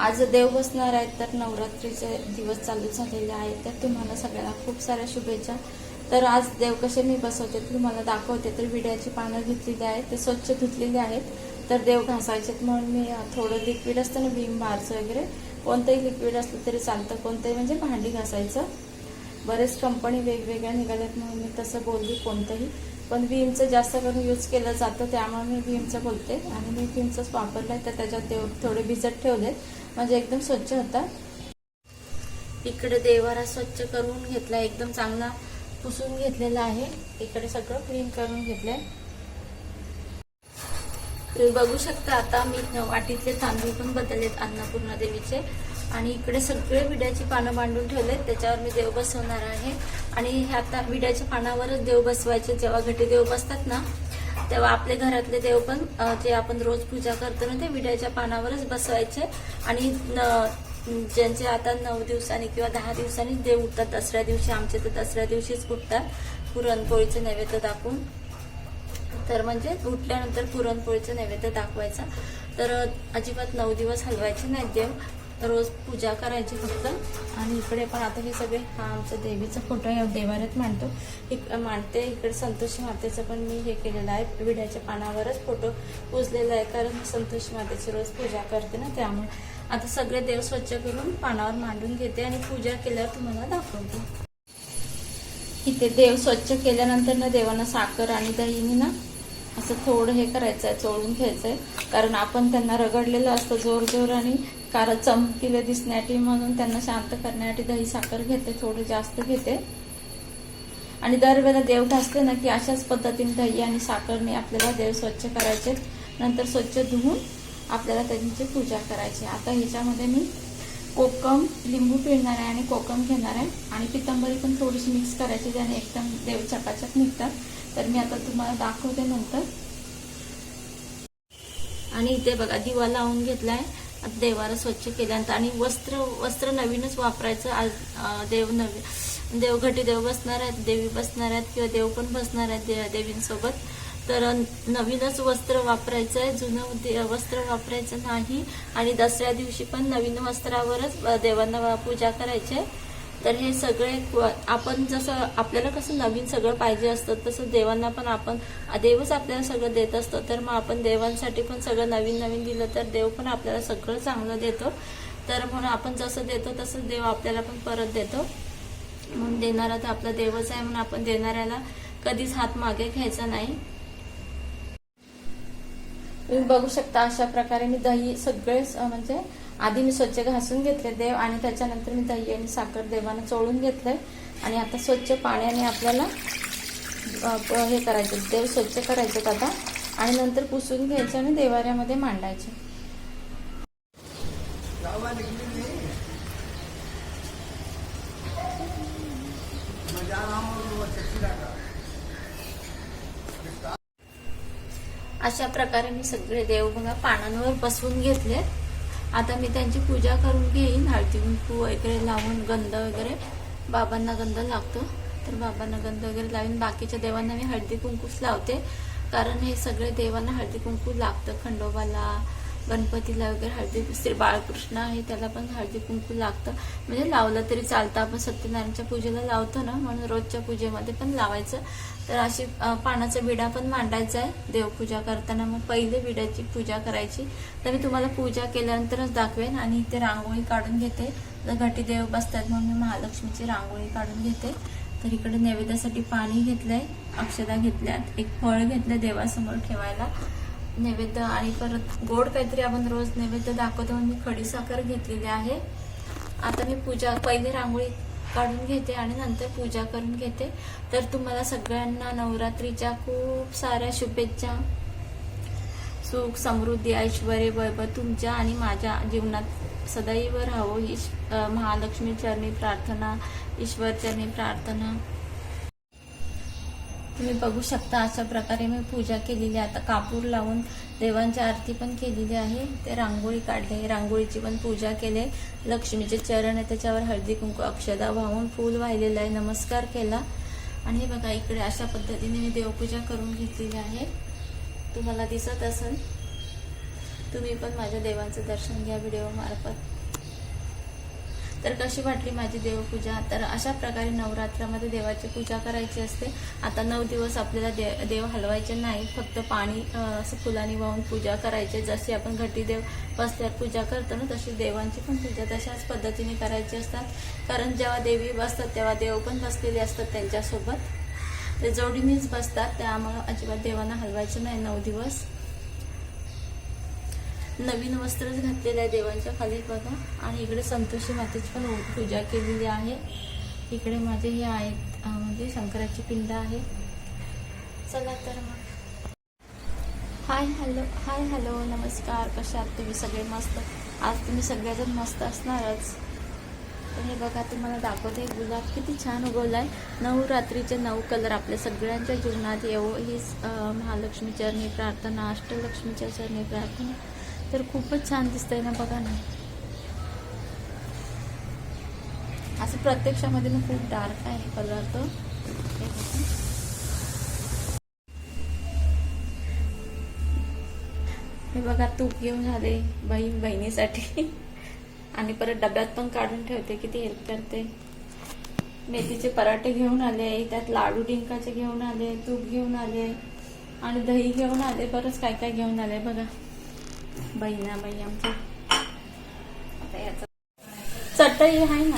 आज देव बसणार आहेत तर नवरात्रीचे दिवस चालू झालेले आहेत. तर तुम्हाला सगळ्यांना खूप साऱ्या शुभेच्छा. तर आज देव कसे मी बसवते तुम्हाला दाखवते. तर विड्याची पानं घेतलेली आहेत ते स्वच्छ धुतलेली आहेत. तर देव घासायचेत म्हणून मी थोडं लिक्विड असतं ना भीम बारचं वगैरे कोणतंही लिक्विड असलं तरी चालतं. कोणतंही म्हणजे भांडी घासायचं. बरेच कंपनी वेगवेगळ्या निघाल्यात म्हणून मी तसं बोलली कोणतंही. पण भीमचं जास्त करून यूज केलं जातं त्यामुळे मी भीमचं बोलते. आणि मी भीमचंच वापरलं आहे तर त्याच्यात देव थोडे भिजत ठेवले म्हणजे एकदम स्वच्छ होता. इकडे देवारा स्वच्छ करून घेतला एकदम चांगला पुसून घेतलेला आहे. इकडे सगळं क्लीन करून घेतलंय. तुम्ही बघू शकता आता मी वाटीतले तांदूळ पण बदललेत अन्नपूर्णा देवीचे. आणि इकडे सगळे विड्याची पानं मांडून ठेवलेत त्याच्यावर मी देव बसवणार आहे. आणि हे आता विड्याच्या पानावरच देव बसवायचे जेव्हा घटी देव बसतात ना तेव्हा आपले घरातले देव पण जे आपण रोज पूजा करतो ना ते विड्याच्या पानावरच बसवायचे. आणि न- ज्यांचे आता नऊ दिवसांनी किंवा दहा दिवसांनी देव उठतात दसऱ्या दिवशी आमचे तर दसऱ्या दिवशीच उठतात पुरणपोळीचं नैवेद्य दाखवून. तर म्हणजे उठल्यानंतर पुरणपोळीचं नैवेद्य दाखवायचा. तर अजिबात नऊ दिवस हलवायचे नाहीत देव. रोज पूजा करायची फक्त. आणि इकडे पण आता हे सगळे हा आमचा देवीचा फोटो या देवाऱ्यात मांडतो. इक मांडते इकडे संतोषी मातेचं पण मी हे केलेलं आहे विड्याच्या पानावरच फोटो पुजलेला आहे कारण मी संतोषी मातेची रोज पूजा करते ना त्यामुळे. आता सगळे देव स्वच्छ करून पानावर मांडून घेते आणि पूजा केल्यावर तुम्हाला दाखवते. इथे देव स्वच्छ केल्यानंतर ना देवांना साखर आणि दहीने ना असं थोडं हे करायचं आहे चोळून घ्यायचं आहे कारण आपण त्यांना रगडलेलं असतं जोर जोर आणि कारण चमकीले दिसण्यासाठी म्हणून त्यांना शांत करण्यासाठी दही साखर घेते थोडी जास्त घेते. आणि दरवेळेला देव घासते ना की अशाच पद्धतीने दही आणि साखरने आपल्याला देव स्वच्छ करायचे. नंतर स्वच्छ धुवून आपल्याला त्यांची पूजा करायची. आता ह्याच्यामध्ये मी कोकम लिंबू पिळणार आहे आणि कोकम घेणार आहे. आणि पितंबरी पण थोडीशी मिक्स करायची ज्याने एकदम देव चकाचक निघतात. तर मी आता तुम्हाला दाखवते नंतर. आणि इथे बघा दिवा लावून घेतला आहे देवाला स्वच्छ केल्यानंतर आणि वस्त्र वस्त्र नवीनच वापरायचं. आज देव नवीन देवघटी देव बसणार आहेत देवी बसणार आहेत किंवा देव पण बसणार आहेत दे- देवींसोबत. तर नवीनच वस्त्र वापरायचं आहे जुनं वस्त्र वापरायचं नाही. आणि दसऱ्या दिवशी पण नवीन वस्त्रावरच देवांना पूजा करायची आहे. तर हे सगळे आपण जसं आपल्याला कसं नवीन सगळं पाहिजे असतं तसं देवांना पण आपण देवच आपल्याला सगळं देत असतो. तर मग आपण देवांसाठी पण सगळं नवीन नवीन दिलं तर देव पण आपल्याला सगळं चांगलं देतो. तर म्हणून आपण जसं देतो तसं देव आपल्याला पण परत देतो. म्हणून देणारा तर आपला देवच आहे म्हणून आपण देणाऱ्याला कधीच हात मागे घ्यायचा नाही. तुम्ही बघू शकता अशा प्रकारे मी दही सगळे म्हणजे आधी मी स्वच्छ घासून घेतले देव आणि त्याच्यानंतर मी दही आणि साखर देवानं चोळून घेतलंय. आणि आता स्वच्छ पाण्याने आपल्याला हे करायचं देव स्वच्छ करायचं आता. आणि नंतर पुसून घ्यायचे आणि देवाऱ्यामध्ये मांडायचे. अशा प्रकारे मी सगळे देव बघा पानांवर बसवून घेतले आता मी त्यांची पूजा करून घेईन हळदी कुंकू वगैरे लावून गंध वगैरे. बाबांना गंध लागतो तर बाबांना गंध वगैरे लावून. बाकीच्या देवांना मी हळदी कुंकूच लावते. कारण हे सगळे देवांना हळदी कुंकू लागतं खंडोबाला गणपतीला वगैरे हळदी श्री बाळकृष्ण आहे त्याला पण हळदी कुंकू लागतं. म्हणजे लावलं तरी चालतं. आपण सत्यनारायणच्या पूजेला लावतो ना म्हणून रोजच्या पूजेमध्ये पण लावायचं. तर अशी पानाचा विडा पण मांडायचा आहे देवपूजा करताना. मग पहिले विड्याची पूजा करायची. तर मी तुम्हाला पूजा केल्यानंतरच दाखवेन आणि इथे रांगोळी काढून घेते. घटी देव बसतात म्हणून मी महालक्ष्मीची रांगोळी काढून घेते. तर इकडे नैवेद्यासाठी पाणी घेतलंय अक्षदा घेतल्यात एक फळ घेतलं देवासमोर ठेवायला. नैवेद्य आणि परत गोड काहीतरी आपण रोज नैवेद्य दाखवतो म्हणून मी खडीसाखर घेतलेली आहे. आता मी पूजा पहिली रांगोळी काढून घेते आणि नंतर पूजा करून घेते. तर तुम्हाला सगळ्यांना नवरात्रीच्या खूप साऱ्या शुभेच्छा. सुख समृद्धी ऐश्वर वैभव तुमच्या आणि माझ्या जीवनात सदैव राहो. ही महालक्ष्मी चरणी प्रार्थना ईश्वर चरणी प्रार्थना. तुम्ही बघू शकता अशा प्रकारे मी पूजा केलेली आहे. आता कापूर लावून देवांची आरती पण केलेली आहे. ते रांगोळी काढले रांगोळीची पण पूजा केले लक्ष्मीचे चरण आहे त्याच्यावर हळदी कुंकू अक्षदा वाहून फूल वाहिलेलं आहे. नमस्कार केला. आणि हे बघा इकडे अशा पद्धतीने मी देवपूजा करून घेतलेली आहे. तुम्हाला दिसत असेल. तुम्ही पण माझ्या देवांचं दर्शन घ्या. व्हिडिओ मार्फत. तर कशी वाटली माझी देवपूजा? तर अशा प्रकारे नवरात्रामध्ये देवाची पूजा करायची असते. आता नऊ दिवस आपल्याला दे देव हलवायचे नाही. फक्त पाणी असं फुलांनी वाहून पूजा करायची. जशी आपण घटी देव बसल्यावर पूजा करतो ना तशी देवांची पण पूजा तशाच पद्धतीने करायची असतात. कारण जेव्हा देवी बसतात तेव्हा देव पण बसलेले असतात त्यांच्यासोबत. ते जोडीनेच बसतात त्यामुळं अजिबात देवांना हलवायचं नाही नऊ दिवस. नवीन वस्त्रच घातलेलं आहे देवांच्या खाली बघा. आणि इकडे संतोषी मातेची पण पूजा केलेली आहे. इकडे माझे हे आहेत म्हणजे शंकराची पिंड आहे. चला तर मग. हाय हॅलो हाय हॅलो नमस्कार. कशा आहात तुम्ही? सगळे मस्त? आज तुम्ही सगळेजण मस्त असणारच. तर हे बघा तुम्हाला दाखवते गुलाब किती छान उगवलाय. नऊ रात्रीचे नऊ कलर आपल्या सगळ्यांच्या जीवनात येवो. हीच महालक्ष्मी चरणी प्रार्थना अष्टलक्ष्मीच्या चरणी प्रार्थना. तर खूपच छान दिसतंय ना बघा ना. असं प्रत्यक्षामध्ये ना खूप डार्क आहे कलर तो हे बघा. तूप घेऊन आले बहीण बहिणीसाठी. आणि परत डब्यात पण काढून ठेवते किती हेल्प करते. मेथीचे पराठे घेऊन आले त्यात लाडू डिंकाचे घेऊन आले तूप घेऊन आले. आणि दही घेऊन आले बरंच काय काय घेऊन आले बघा. बहिणाबाई आमच्या. आता याचा चटई आहे ना.